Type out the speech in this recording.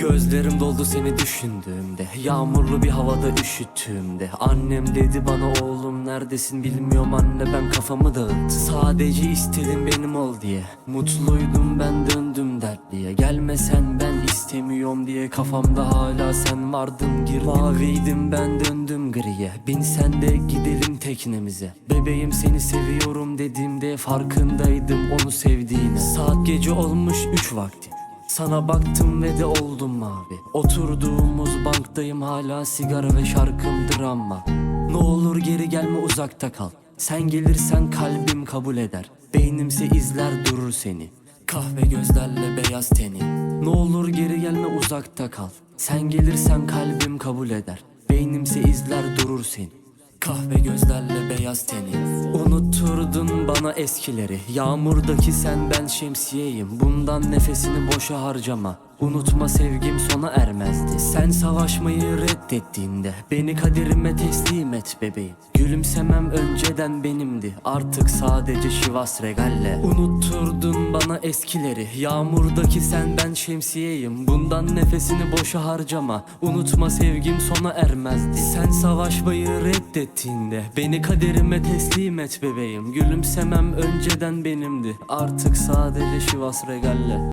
Gözlerim doldu seni düşündüğümde. Yağmurlu bir havada üşüttüğümde. Annem dedi bana oğlum neredesin bilmiyorum anne ben kafamı dağıttı. Sadece istedim benim ol diye. Mutluydum ben döndüm dertliye. Gelmesen ben istemiyorum diye. Kafamda hala sen vardın girdin Maviydim ben döndüm griye. Bin sen de gidelim teknemize. Bebeğim seni seviyorum dediğimde Farkındaydım onu sevdiğine Saat gece olmuş üç vakti sana baktım ve de oldum mavi. Oturduğumuz banktayım hala sigara ve şarkımdır ama Ne olur geri gelme uzakta kal. Sen gelirsen kalbim kabul eder. Beynimse izler durur seni. Kahve gözlerle beyaz teni. Ne olur geri gelme uzakta kal. Sen gelirsen kalbim kabul eder. Beynimse izler durur seni. Kahve gözlerle beyaz teni bana eskileri Yağmurdaki sen ben şemsiyeyim. Bundan nefesini boşa harcama Unutma sevgim sona ermezdi. Sen savaşmayı reddettiğinde Beni kaderime teslim et bebeğim. Gülümsemem önceden benimdi. Artık sadece Şivas Regalle. Unutturdun bana eskileri. Yağmurdaki sen ben şemsiyeyim. Bundan nefesini boşa harcama. Unutma sevgim sona ermezdi. Sen savaşmayı reddettiğinde Beni kaderime teslim et bebeğim. Gülümsemem önceden benimdi. Artık sadece Şivas Regalle